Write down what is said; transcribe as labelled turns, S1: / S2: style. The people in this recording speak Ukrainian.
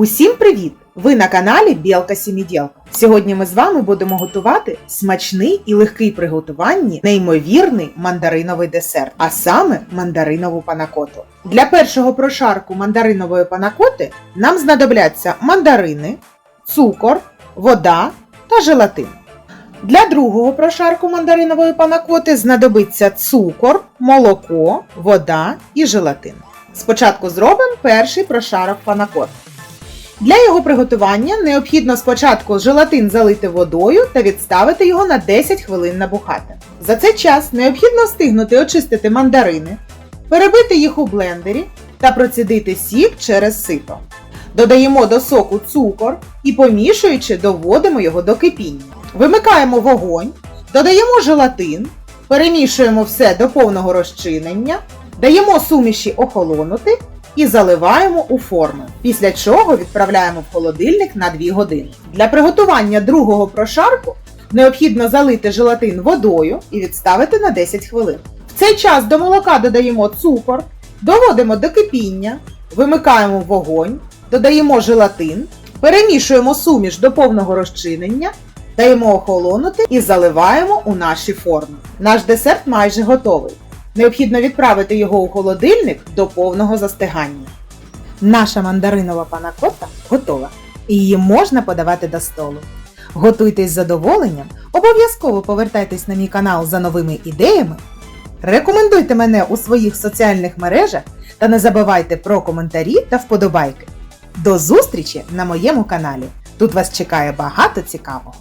S1: Усім привіт! Ви на каналі Білка Сімідєлка. Сьогодні ми з вами будемо готувати смачний і легкий при готуванні неймовірний мандариновий десерт, а саме мандаринову панакоту. Для першого прошарку мандаринової панакоти нам знадобляться мандарини, цукор, вода та желатин. Для другого прошарку мандаринової панакоти знадобиться цукор, молоко, вода і желатин. Спочатку зробимо перший прошарок панакот. Для його приготування необхідно спочатку желатин залити водою та відставити його на 10 хвилин набухати. За цей час необхідно встигнути очистити мандарини, перебити їх у блендері та процідити сік через сито. Додаємо до соку цукор і помішуючи доводимо його до кипіння. Вимикаємо вогонь, додаємо желатин, перемішуємо все до повного розчинення, даємо суміші охолонути і заливаємо у форму. Після чого відправляємо в холодильник на 2 години. Для приготування другого прошарку необхідно залити желатин водою і відставити на 10 хвилин. В цей час до молока додаємо цукор, доводимо до кипіння, вимикаємо вогонь, додаємо желатин, перемішуємо суміш до повного розчинення, даємо охолонути і заливаємо у наші форми. Наш десерт майже готовий. Необхідно відправити його у холодильник до повного застигання. Наша мандаринова панакота готова, і її можна подавати до столу. Готуйтесь з задоволенням, обов'язково повертайтесь на мій канал за новими ідеями. Рекомендуйте мене у своїх соціальних мережах та не забувайте про коментарі та вподобайки. До зустрічі на моєму каналі! Тут вас чекає багато цікавого!